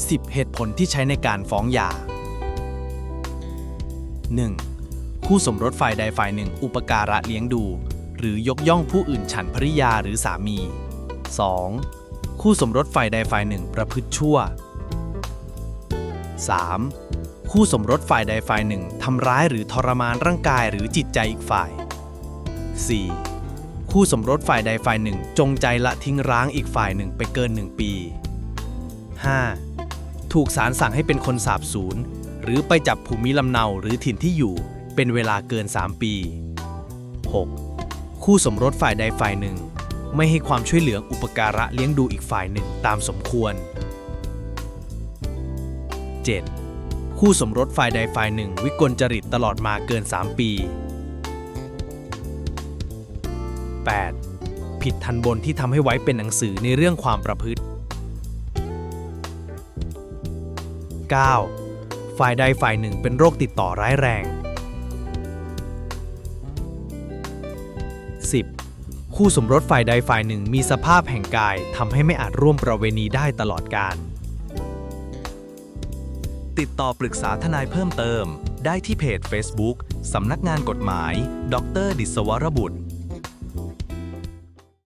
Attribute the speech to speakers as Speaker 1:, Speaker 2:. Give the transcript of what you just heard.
Speaker 1: 10 เหตุผลที่ใช้ในการฟ้องหย่า 1. คู่สมรสฝ่ายใดฝ่ายหนึ่งอุปการะเลี้ยงดู หรือยกย่องผู้อื่นฉันภริยาหรือสามี 2. คู่สมรสฝ่ายใดฝ่ายหนึ่งประพฤติชั่ว 3. คู่สมรสฝ่ายใดฝ่ายหนึ่งทำร้ายหรือทรมานร่างกายหรือจิตใจอีกฝ่าย 4. คู่สมรสฝ่ายใดฝ่ายหนึ่งจงใจละทิ้งร้างอีกฝ่ายหนึ่งไปเกิน 1 ปี 5. ถูกศาลสั่งให้เป็นคนสาบสูญหรือไปจับภูมิลำเนาหรือถิ่นที่อยู่เป็นเวลาเกิน 3 ปี 6. คู่สมรสฝ่ายใดฝ่ายหนึ่ง ไม่ให้ความช่วยเหลืออุปการะเลี้ยงดูอีกฝ่ายหนึ่งตามสมควร 7. คู่สมรสฝ่ายใดฝ่ายหนึ่ง วิกลจริตตลอดมาเกิน 3 ปี 8. ผิดทันบนที่ทำให้ไว้เป็นหนังสือในเรื่องความประพฤติ 9. ฝ่ายใดฝ่ายหนึ่งเป็นโรคติดต่อร้ายแรง 10. คู่สมรสฝ่ายใดฝ่ายหนึ่งมีสภาพแห่งกายทำให้ไม่อาจร่วมประเวณีได้ตลอดกาล
Speaker 2: ติดต่อปรึกษาทนายเพิ่มเติม ได้ที่เพจ Facebook สำนักงานกฎหมาย ดร ดิศวรบุตร